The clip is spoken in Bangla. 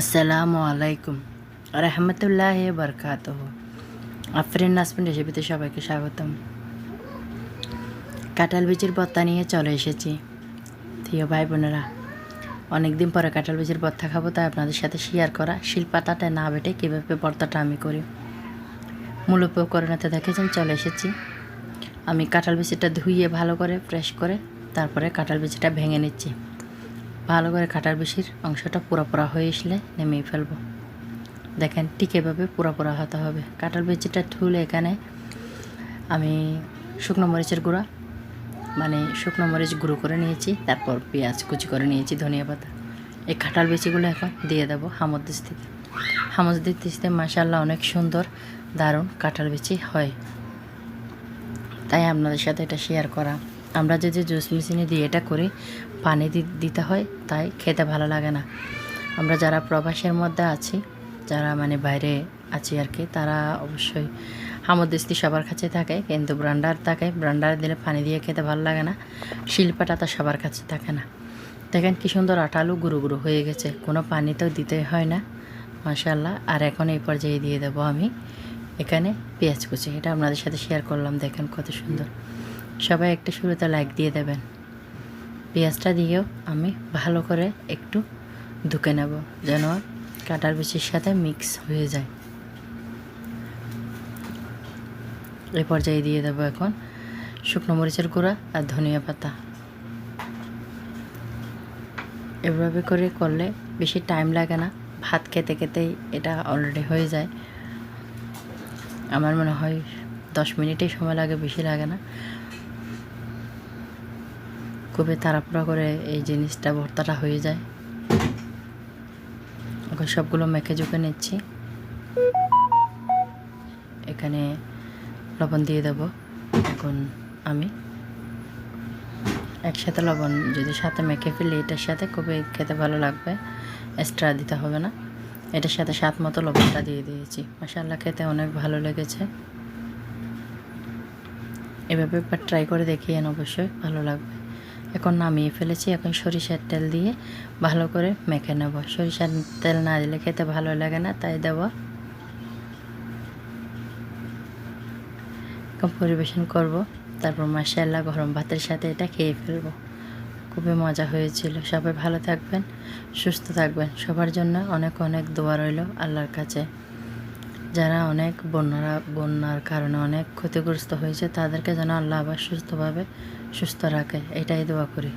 আসসালামু আলাইকুম রহমতুল্লাহ বরকাত আফরিন নাসমিন রেসিপিতে সবাইকে স্বাগতম। কাঁঠাল বিচির ভর্তা নিয়ে চলে এসেছি। প্রিয় ভাই বোনেরা, অনেকদিন পরে কাঁঠাল বিচির ভর্তা খাব, তাই আপনাদের সাথে শেয়ার করা শিলপাতাটা না বেটে কীভাবে ভর্তাটা আমি করি। মূল উপকরণতে দেখেছেন, চলে এসেছি। আমি কাঁঠাল বিচিটা ধুইয়ে ভালো করে ফ্রেশ করে, তারপরে কাঁঠাল বিচিটা ভেঙে নিচ্ছি। ভালো করে কাটার বেশির অংশটা পুরা হয়ে আসলে নেমেই ফেলব। দেখেন ঠিক এভাবে পুরা হতে হবে। কাটার বেচিটা ঠুলে এখানে আমি শুকনো মরিচের গুঁড়া মানে শুকনো মরিচ গুঁড়ো করে নিয়েছি, তারপর পেঁয়াজ কুচি করে নিয়েছি, ধনিয়া পাতা। এই কাঁঠাল বেচিগুলো এখন দিয়ে দেবো হামদ্দিস থেকে হামদ্দিস দিতে মাসাল্লাহ অনেক সুন্দর, দারুণ কাঁঠাল বেচি হয়। তাই আপনাদের সাথে এটা শেয়ার করা। আমরা যদি জুস মেশিনে দিয়ে এটা করি পানি দিতে হয়, তাই খেতে ভালো লাগে না। আমরা যারা প্রবাসের মধ্যে আছি, যারা মানে বাইরে আছি আর কি, তারা অবশ্যই হামদিস্তি সবার কাছে থাকে, কিন্তু ব্রান্ডার থাকে। ব্রান্ডার দিলে পানি দিয়ে খেতে ভালো লাগে না, শিল্পাটা তো সবার কাছে থাকে না। দেখেন কি সুন্দর আটালু গুঁড়ো গুঁড়ো হয়ে গেছে, কোনো পানি তো দিতে হয় না মাশাল্লাহ আর এখন এই পর্যায়ে দিয়ে দেবো আমি এখানে পেঁয়াজ কুচি, এটা আপনাদের সাথে শেয়ার করলাম, দেখেন কত সুন্দর। সবাই একটা শুরুতে লাইক দিয়ে দেবেন। পেঁয়াজটা দিয়েও আমি ভালো করে একটু ধুকে নেব, যেন কাটার বিচির সাথে মিক্স হয়ে যায়। এই পর্যায়ে দিয়ে দেবো এখন শুকনো মরিচের গুঁড়া আর ধনিয়া পাতা। এভাবে করে করলে বেশি টাইম লাগে না, ভাত খেতে খেতেই এটা অলরেডি হয়ে যায়। আমার মনে হয় দশ মিনিটেই সময় লাগে, বেশি লাগে না। খুবই তাড়াহুড়া করে এই জিনিসটা ভর্তাটা হয়ে যায়। এখন সবগুলো মেখে জুকে নিচ্ছি। এখানে লবণ দিয়ে দেব। এখন আমি একসাথে লবণ, যদি সাথে মেখে ফেলি, এটার সাথে খুবই খেতে ভালো লাগবে। এক্সট্রা দিতে হবে না। এটার সাথে স্বাদ মতো লবণটা দিয়ে দিয়েছি। মশাল্লা খেতে অনেক ভালো লেগেছে। এভাবে একবার ট্রাই করে দেখিয়েন অবশ্যই ভালো লাগবে। এখন নামিয়ে ফেলেছি। এখন সরিষার তেল দিয়ে ভালো করে মেখে নেব। সরিষার তেল না দিলে খেতে ভালো লাগে না, তাই দেব। এখন পরিবেশন করব। তারপর মাসাল্লাহ গরম ভাতের সাথে এটা খেয়ে ফেলব। খুবই মজা হয়েছিল। সবাই ভালো থাকবেন, সুস্থ থাকবেন। সবার জন্য অনেক অনেক দোয়া রইল আল্লাহর কাছে। যারা অনেক বন্যারা, বন্যার কারণে অনেক ক্ষতিগ্রস্ত হয়েছে, তাদেরকে যেন আল্লাহ আবার সুস্থভাবে সুস্থ রাখে। এটাই দোয়া করি।